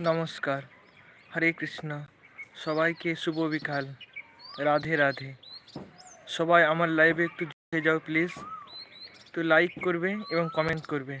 নমস্কার। হরে কৃষ্ণ। সবাইকে শুভ বিকাল। রাধে রাধে। সবাই আমার লাইভে একটু দেখে যাও প্লিজ তো লাইক করবে এবং কমেন্ট করবে।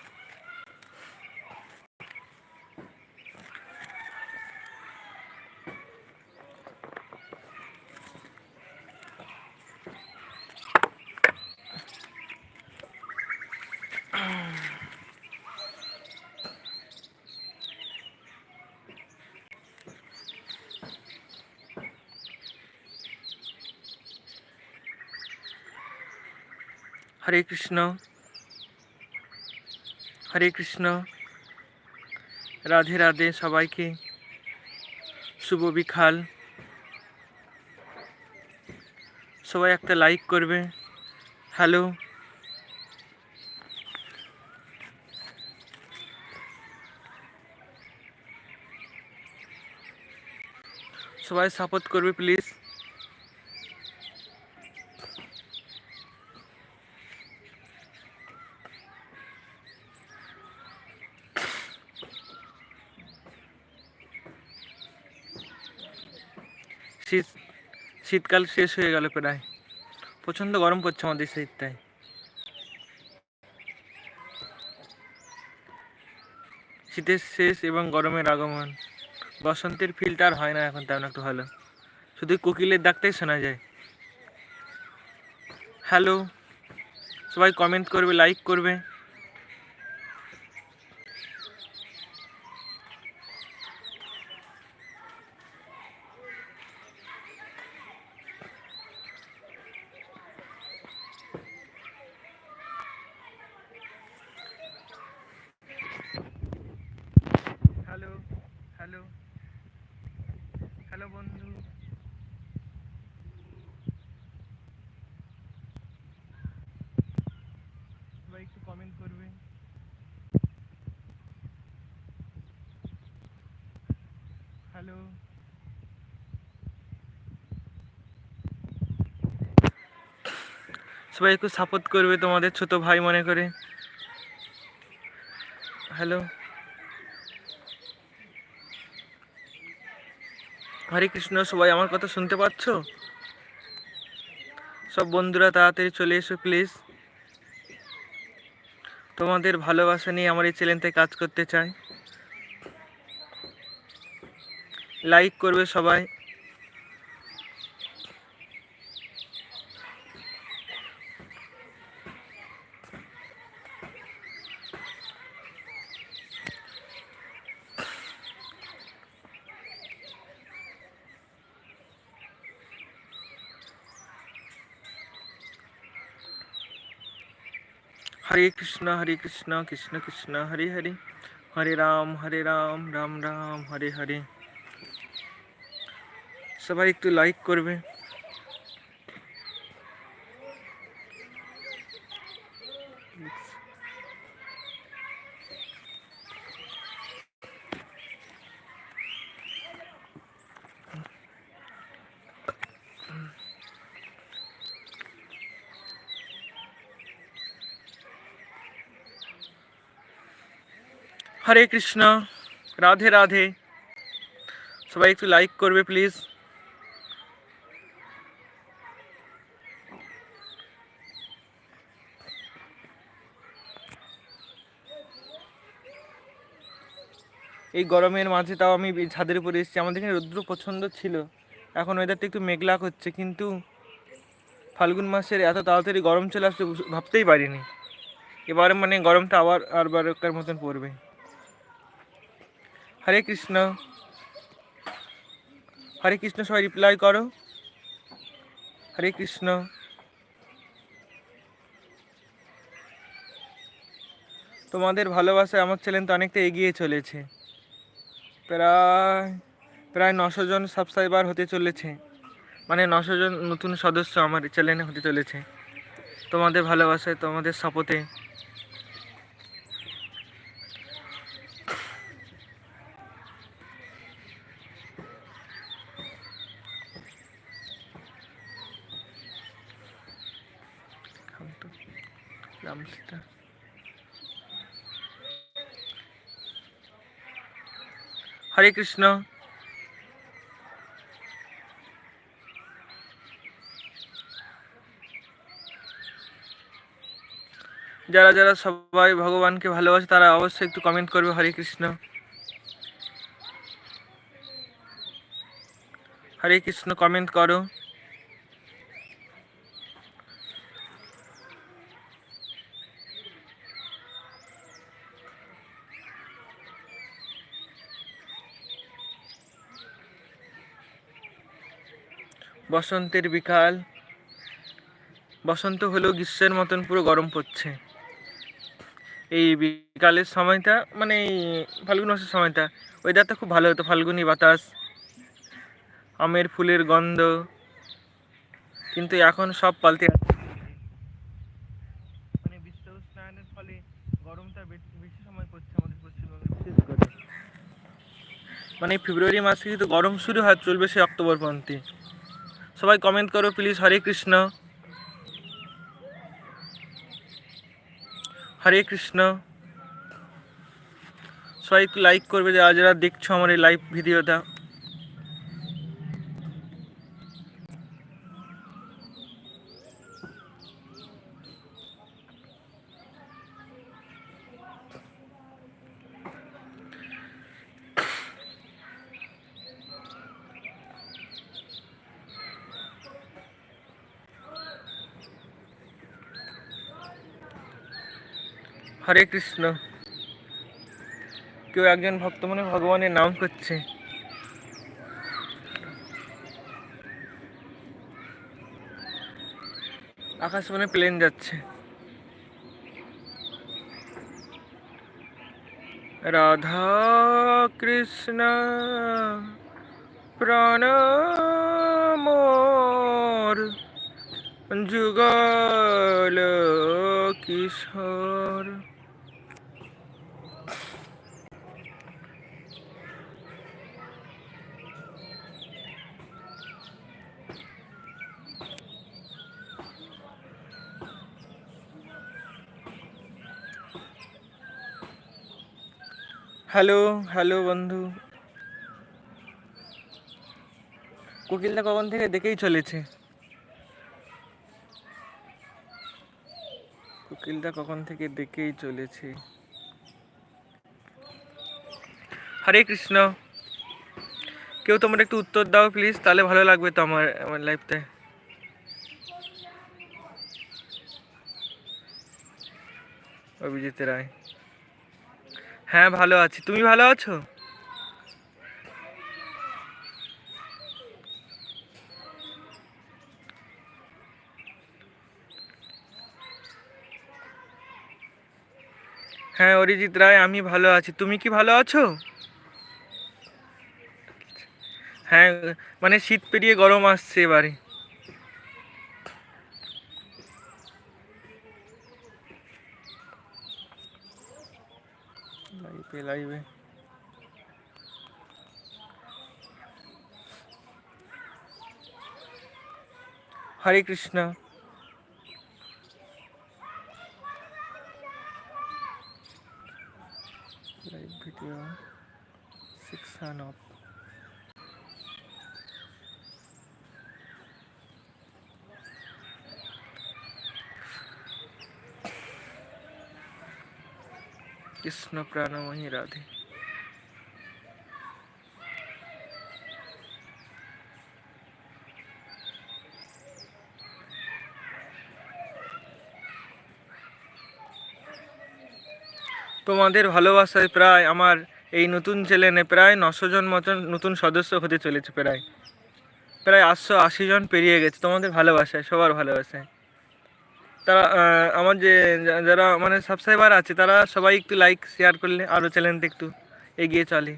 হরে কৃষ্ণ। হরে কৃষ্ণ। রাধে রাধে সবাইকে। শুভ বিকাল। সবাই একটা লাইক করবে। হ্যালো। সবাই সাপোর্ট করবে, প্লিজ শীত শীতকাল শেষ হয়ে গেল প্রায়। প্রচণ্ড গরম পড়ছে আমাদের শীতটায় শীতের শেষ এবং গরমের আগমন। বসন্তের ফিল্টার হয় না এখন তেমন একটু ভালো। শুধু কোকিলের ডাকটাই শোনা যায়। হ্যালো সবাই কমেন্ট করবে লাইক করবে হ্যালো হ্যালো হ্যালো বন্ধু সবাই একটু কমেন্ট করবে হ্যালো সবাই একটু সাপোর্ট করবে তোমাদের, ছোট ভাই মনে করে। হ্যালো হরে কৃষ্ণ, সবাই আমার কথা শুনতে পাচ্ছ? সব বন্ধুরা তাড়াতাড়ি চলে এসো প্লিজ তোমাদের ভালোবাসা নিয়ে আমার এই চ্যানেলতে কাজ করতে চাই। লাইক করবে সবাই। হরে কৃষ্ণ হরে কৃষ্ণ কৃষ্ণ কৃষ্ণ হরে হরে হরে রাম হরে রাম রাম রাম হরে হরে সবাই একটু লাইক করবে। হরে কৃষ্ণ রাধে রাধে সবাই একটু লাইক করবে প্লিজ গরমের মাঝে তাও আমি ছাদের উপরে এসেছি। আমাদের এখানে রৌদ্র প্রচণ্ড ছিল। এখন ওয়েদারটা একটু মেঘলা হচ্ছে, কিন্তু ফাল্গুন মাসের এত তাড়াতাড়ি গরম চলে আসছে ভাবতেই পারিনি। এবারে মানে গরমটা আবার আর বারকার মতন পড়বে। হরে কৃষ্ণ। হরে কৃষ্ণ, সবাই রিপ্লাই করো। হরে কৃষ্ণ। তোমাদের ভালোবাসায় আমার চ্যানেল তো অনেকটা এগিয়ে চলেছে। প্রায় প্রায় নশো জন সাবস্ক্রাইবার হতে চলেছে। মানে নশো জন নতুন সদস্য আমার চ্যানেলে হতে চলেছে। তোমাদের ভালোবাসায়, তোমাদের সাপোর্টে হরে কৃষ্ণ। যারা যারা সবাই ভগবানকে ভালোবাসে, তারা অবশ্যই একটু কমেন্ট করবে হরে কৃষ্ণ। হরে কৃষ্ণ কমেন্ট করো। বসন্তের বিকাল। বসন্ত হলেও গ্রীষ্মের মতন পুরো গরম পড়ছে। এই বিকালের সময়টা মানে এই ফাল্গুন মাসের সময়টা ওয়েদারটা খুব ভালো হতো। ফাল্গুনি বাতাস আমের ফুলের গন্ধ কিন্তু এখন সব পাল্টে যাচ্ছে। মানে বিশ্ব উষ্ণায়নের ফলে গরমটা বেশি সময় পড়ছে আমাদের পশ্চিমবঙ্গে। বিশেষ করে মানে ফেব্রুয়ারি মাসে কিন্তু গরম শুরু হয় চলবে সে অক্টোবর পর্যন্ত সবাই কমেন্ট করো প্লিজ হরে কৃষ্ণ। হরে কৃষ্ণ। সবাই একটু লাইক করবে যে আজ যারা দেখছ আমার এই লাইভ ভিডিওটা হরে কৃষ্ণ। কেউ একজন ভক্ত মনে ভগবানের নাম করছে। আকাশ মানে প্লেন যাচ্ছে। রাধা কৃষ্ণ, প্রাণ যুগল কিশোর। হ্যালো হ্যালো বন্ধু। কোকিলটা কখন থেকে দেখেই চলেছে? কোকিলটা কখন থেকে দেখেই চলেছে? হরে কৃষ্ণ। কেউ তোমরা একটু উত্তর দাও প্লিজ তাহলে ভালো লাগবে তো আমার আমার লাইফটায় অভিজিৎ রায়। হ্যাঁ ভালো আছি। তুমি ভালো আছো? হ্যাঁ অরিজিৎ রায়, আমি ভালো আছি। তুমি কি ভালো আছো? হ্যাঁ মানে শীত পেরিয়ে গরম আসছে এবারে। লাইভে লাইভে Hare Krishna live video section of Krishna প্রাণময়ী Radhe. তোমাদের ভালোবাসায় প্রায় আমার এই নতুন চ্যানেলে প্রায় নশো জন মতন নতুন সদস্য হতে চলেছে প্রায়। প্রায় আটশো আশি জন পেরিয়ে গেছে তোমাদের ভালোবাসায়, সবার ভালোবাসায়। তারা আমার যে যারা মানে সাবস্ক্রাইবার আছে, তারা সবাই একটু লাইক শেয়ার করলে আরও চ্যানেলটা একটু এগিয়ে চলে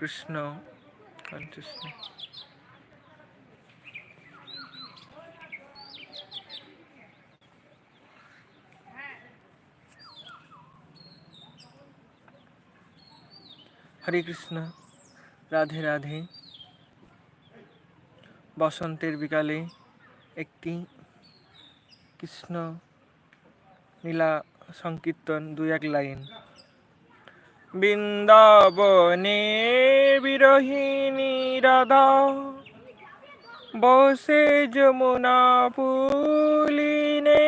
Krishna consciousness. হরে কৃষ্ণ, রাধে রাধে। বসন্তের বিকালে একটি কৃষ্ণ নীলা সংকীর্তন, দু এক লাইন। বৃন্দাবনে বিরহিণী রাধা, বসে যমুনা পুলিনে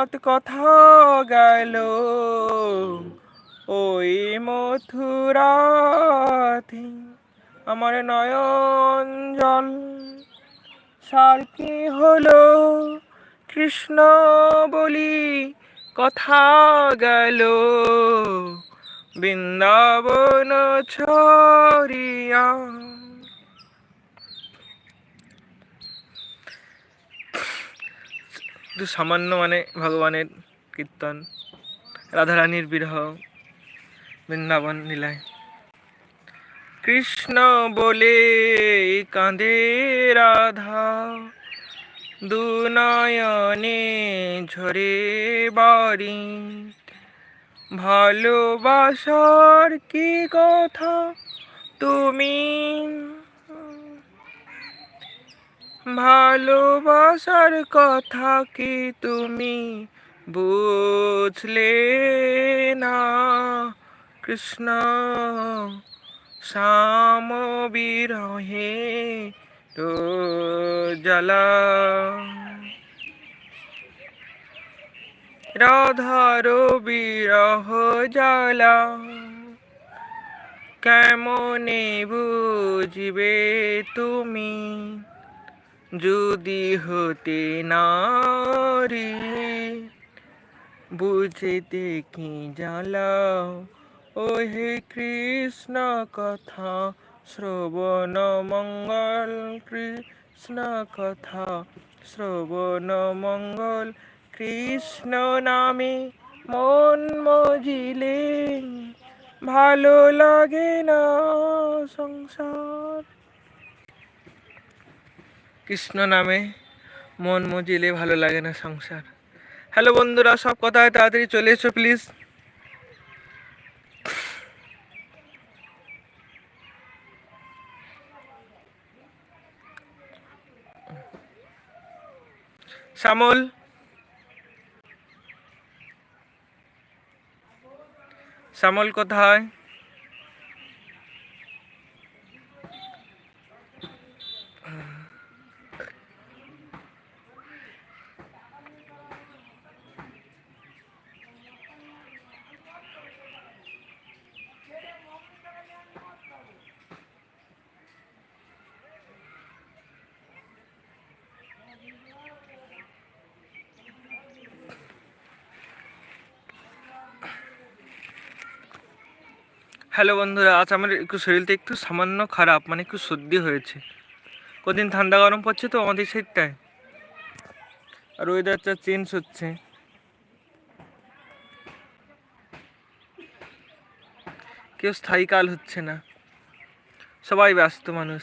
প্রাণনাথ কথা গেল ওই মথুরাতে আমার নয়ন জল। সার কি হলো? কৃষ্ণ বলি কথা গেল বৃন্দাবন ছড়িয়া একটু সামান্য মানে ভগবানের কীর্তন, রাধারানীর বিরহ, বৃন্দাবন লীলায় কৃষ্ণ বলে, কাঁদে রাধা, দুনয়নে ঝরে বাড়ি। ভালোবাসার কি কথা? তুমি ভালোবাসার কথা কি তুমি বুঝলে না? কৃষ্ণ, শ্যাম বিরহে তো জ্বালা। রাধার বিরহ জ্বালা। কেমনে বুঝবে তুমি? যদি হতে নারী বুঝতে কি জ্বালাও ও হে কৃষ্ণ কথা, শ্রবণ মঙ্গল, কৃষ্ণ কথা, শ্রবণ মঙ্গল, কৃষ্ণ নামে মন মজিলে। ভালো লাগে না সংসার। কৃষ্ণ নামে মন মজিলে ভালো লাগে না সংসার। হ্যালো বন্ধুরা, সব কথায় তাড়াতাড়ি চলে এসো প্লিজ শ্যামল। শ্যামল কোথায়? হ্যালো বন্ধুরা, আজ আমার একটু শরীরটা একটু সামান্য খারাপ মানে একটু সর্দি হয়েছে। কদিন ঠান্ডা গরম পড়ছে তো আমাদের সাইডটায় আর ওয়েদারটা চেঞ্জ হচ্ছে। কেউ স্থায়ীকাল হচ্ছে না। সবাই ব্যস্ত মানুষ।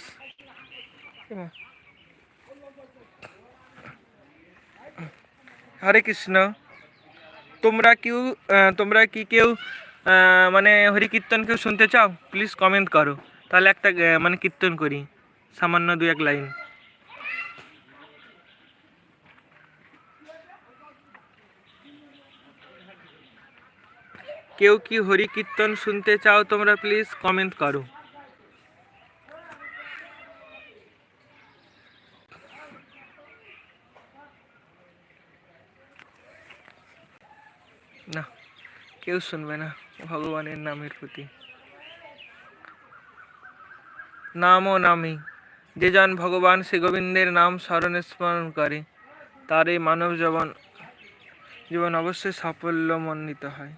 হরে কৃষ্ণ। তোমরা কেউ তোমরা কি কেউ মানে হরি কীর্তন কেউ শুনতে চাও? প্লিজ কমেন্ট করো। তাহলে একটা মানে কীর্তন করি। সামান্য দু এক লাইন। কেউ কি হরি কীর্তন শুনতে চাও তোমরা প্লিজ কমেন্ট করো। না, কেউ শুনবে না। ভগবানের নামের প্রতি। নামও নামই যে যান ভগবান শ্রী গোবিন্দের নাম স্মরণে স্মরণ করে তার এই মানব জীবন জীবন অবশ্যই সাফল্যমণ্ডিত হয়।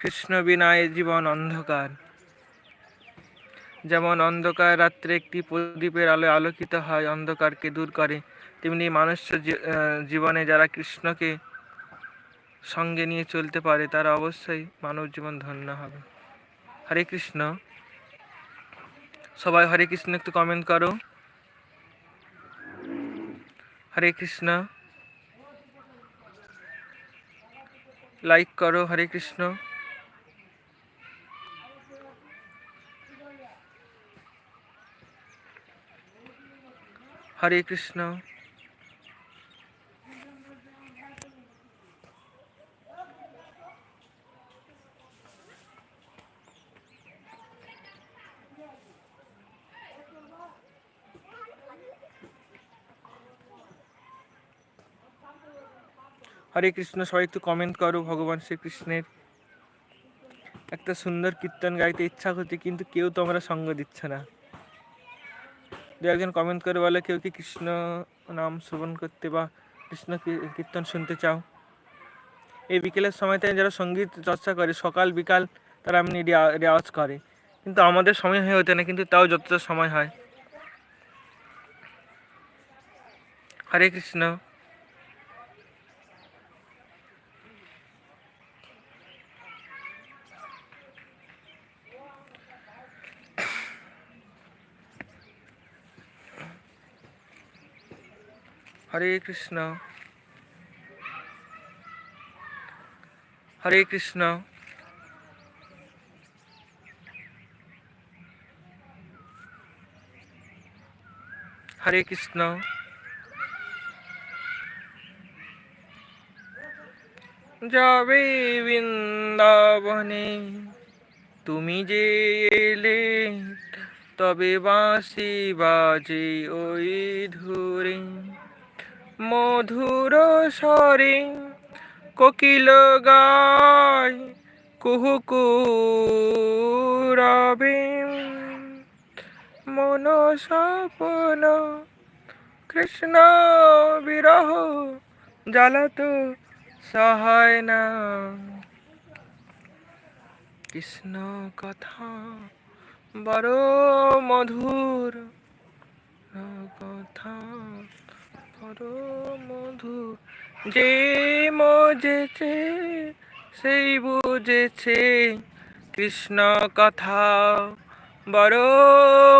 কৃষ্ণ বিনায় জীবন অন্ধকার। যেমন অন্ধকার রাত্রে একটি প্রদীপের আলোয় আলোকিত হয়, অন্ধকারকে দূর করে, তেমনি মানুষ জীবনে যারা কৃষ্ণকে সঙ্গে নিয়ে চলতে পারে, তারা অবশ্যই মানব জীবন ধন্য হবে। হরে কৃষ্ণ। সবাই হরে কৃষ্ণ একটু কমেন্ট করো। হরে কৃষ্ণ। লাইক করো, হরে কৃষ্ণ। হরে কৃষ্ণ। হরে কৃষ্ণ, সবাই একটু কমেন্ট করো ভগবান শ্রীকৃষ্ণের। একটা সুন্দর কীর্তন গাইতে ইচ্ছা করছে, কিন্তু কেউ তো আমরা সঙ্গ দিচ্ছে না। দু একজন কমেন্ট করে বলে, কেউ কি কৃষ্ণ নাম শ্রবণ করতে বা কৃষ্ণ কীর্তন শুনতে চাও? এই বিকেলের সময়তে যারা সংগীত চর্চা করে, সকাল, বিকাল তারা এমনি রেওয়াজ করে। কিন্তু আমাদের সময় হয়ে ওঠে না, কিন্তু তাও যতটা সময় হয়। হরে কৃষ্ণ। হরে কৃষ্ণ। হরে কৃষ্ণ। হরে কৃষ্ণ। যাবে বৃন্দাবনে, তুমি যে এলে, তবে বাঁশি বাজে ওই ধরে। মধুর স্বরে কোকিল গায়, কুহু রবে মন স্বপন কৃষ্ণ বিরহ জ্বালাত সহায় না। কৃষ্ণ কথা বড় মধুর, কথা মধুর যে মজেছে, সেই বুঝেছে কৃষ্ণ কথা। বড়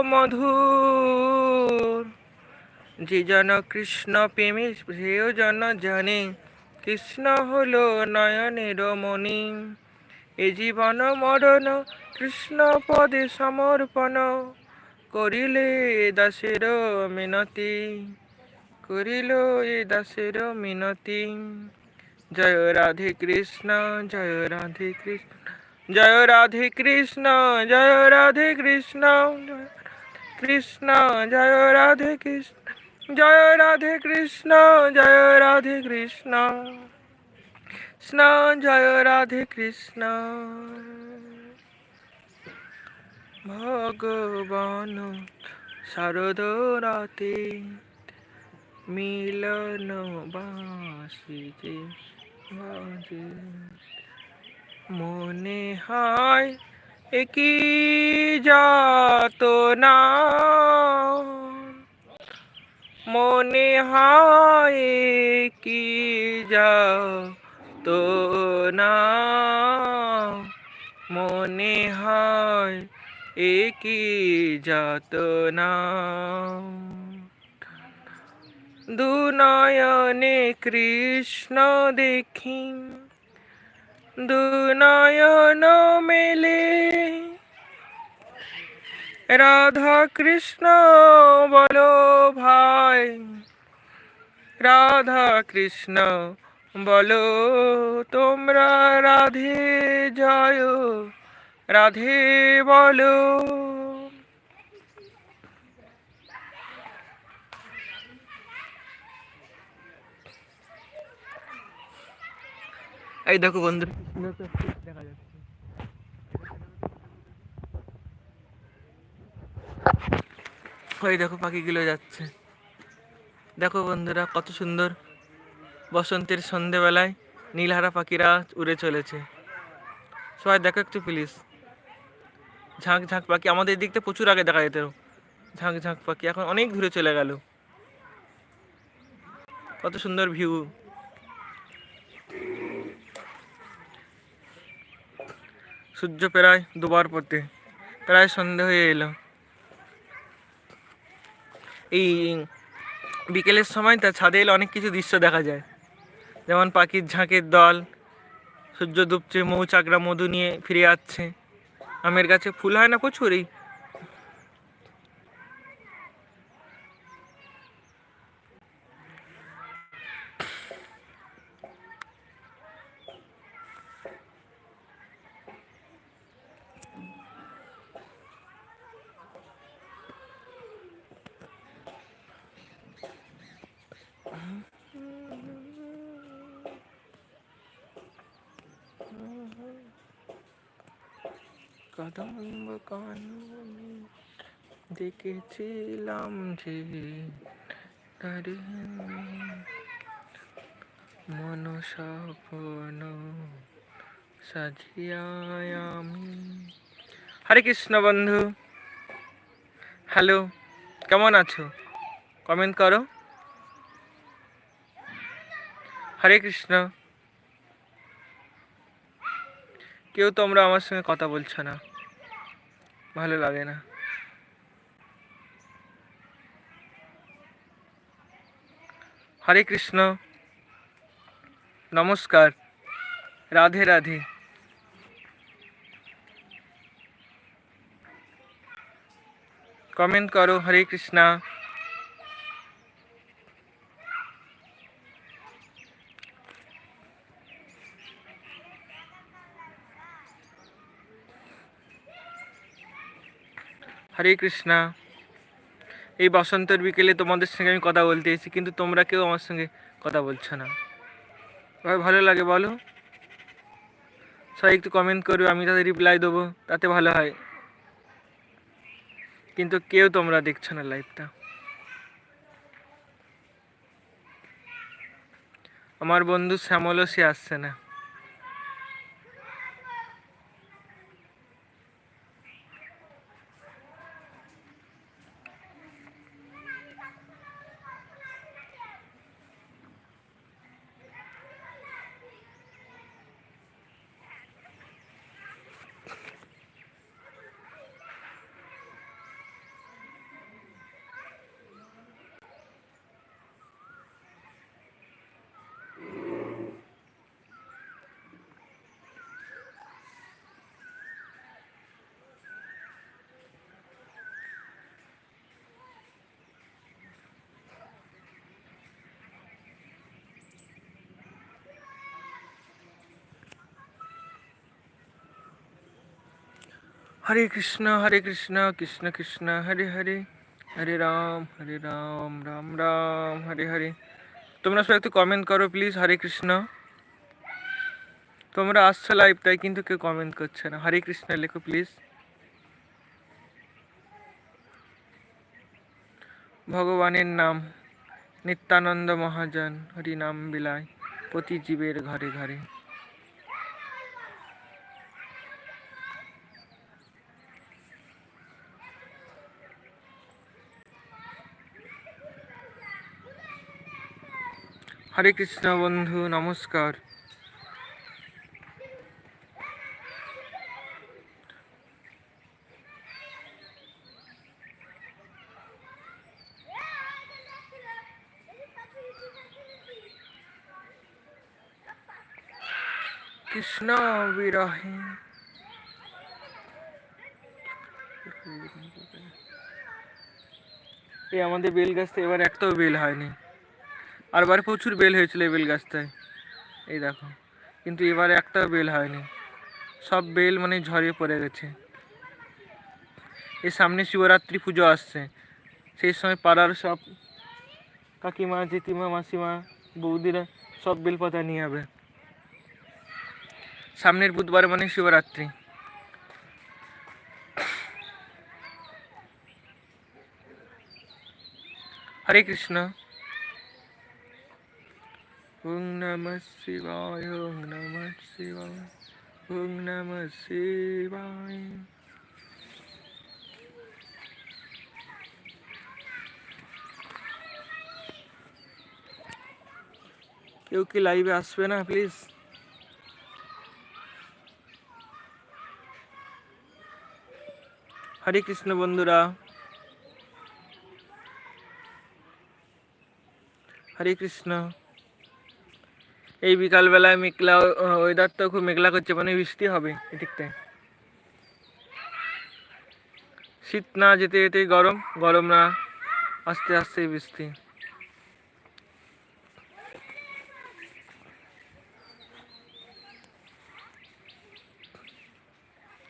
মধুর, যে জন কৃষ্ণ প্রেমে, সেও জন জানে। কৃষ্ণ হলো নয়নের মণি। এ জীবন মরণ কৃষ্ণ পদে সমর্পণ, করিলে দাসের মিনতি। করিল এ দাসের মিনতি। জয় রাধে কৃষ্ণ, জয় রাধে কৃষ্ণ, জয় রাধে কৃষ্ণ, জয় রাধে কৃষ্ণ কৃষ্ণ, জয় রাধে কৃষ্ণ, জয় রাধে কৃষ্ণ, জয় রাধে কৃষ্ণ কৃষ্ণ, জয় রাধে কৃষ্ণ। ভগবান শারদ মিলন বাসিতে বাজে। মনে হয় একই যাত না মনে হয় কি যাত না মনে হয় একই যাত না দুনয়নে কৃষ্ণ দেখি, দুনয়ন মেলে। রাধা কৃষ্ণ বলো ভাই, রাধা কৃষ্ণ বলো তোমরা রাধে জয়, রাধে বলো। এই দেখো বন্ধু। দেখা যাচ্ছে ওই দেখো পাখিগুলো যাচ্ছে। দেখো বন্ধুরা কত সুন্দর বসন্তের সন্ধেবেলায় নীলহারা পাখিরা উড়ে চলেছে। সবাই দেখো একটু প্লিজ ঝাঁক ঝাঁক পাখি, আমাদের দিক থেকে প্রচুর আগে দেখা যেত। ঝাঁক ঝাঁক পাখি, এখন অনেক দূরে চলে গেল। কত সুন্দর ভিউ সূর্য প্রায় দুবার পথে প্রায় সন্ধে হয়ে এলো। এই বিকেলের সময় তার ছাদে এলে অনেক কিছু দৃশ্য দেখা যায়। যেমন পাখির ঝাঁকের দল, সূর্য ডুবছে, মৌচাকরা মধু নিয়ে ফিরে যাচ্ছে আমের গাছে ফুল হয় না প্রচুর এই মন স্বপ্ন সাজিয়ায় আমি হরে কৃষ্ণ বন্ধু। হ্যালো কেমন আছো? কমেন্ট করো। হরে কৃষ্ণ। কেউ তোমরা আমার সঙ্গে কথা বলছো না। ভালো লাগে না। হরে কৃষ্ণ নমস্কার রাধে রাধে কমেন্ট করো হরে কৃষ্ণা হরে কৃষ্ণা এই বসন্তের বিকেলে তোমাদের সঙ্গে আমি কথা বলতে এসেছি, কিন্তু তোমরা কেউ আমার সঙ্গে কথা বলছো না। ভালো লাগে বলো? সবাই একটু কমেন্ট করবে আমি তাদের রিপ্লাই দেবো, তাতে ভালো হয়। কিন্তু কেউ তোমরা দেখছ না লাইভটা আমার বন্ধু শ্যামলও সে আসছে না। হরে কৃষ্ণ হরে কৃষ্ণ কৃষ্ণ কৃষ্ণ, হরে হরে। হরে রাম হরে রাম রাম রাম, হরে হরে। তোমরা সবাই একটু কমেন্ট করো প্লিজ হরে কৃষ্ণ। তোমরা আসছো লাইভ তাই কিন্তু কেউ কমেন্ট করছে না। হরে কৃষ্ণ লেখো প্লিজ ভগবানের নাম, নিত্যানন্দ মহাজন, হরি নাম বিলায় প্রতি জীবের ঘরে ঘরে। হরে কৃষ্ণ বন্ধু নমস্কার। কৃষ্ণ বিরহে। এই আমাদের বেল গাছটা এবার একটাও বেল হয়নি। আর এবারে প্রচুর বেল হয়েছিল এই বেল গাছটায় এই দেখো। কিন্তু এবারে একটাও বেল হয়নি। সব বেল মানে ঝরিয়ে পড়ে গেছে। এই সামনে শিবরাত্রি পুজো আসছে। সেই সময় পাড়ার সব কাকিমা, জেঠিমা, মাসিমা, বৌদিরা সব বেলপাতা নিয়ে যাবে। সামনের বুধবার মানে শিবরাত্রি। হরে কৃষ্ণ। ওং নম শিবায় ওং নম শিবায় ওং নম শিবায় কেউ কি লাইভে আসবে না প্লিজ হরে কৃষ্ণ বন্ধুরা হরে কৃষ্ণ এই বিকালবেলায় মেঘলা ওয়েদার তো খুব মেঘলা করছে মানে বৃষ্টি হবে এদিকটায়। শীত না যেতে যেতে গরম গরম না, আস্তে আস্তে বৃষ্টি।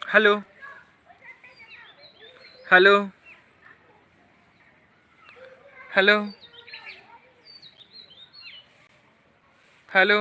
হ্যালো। হ্যালো। হ্যালো। হ্যালো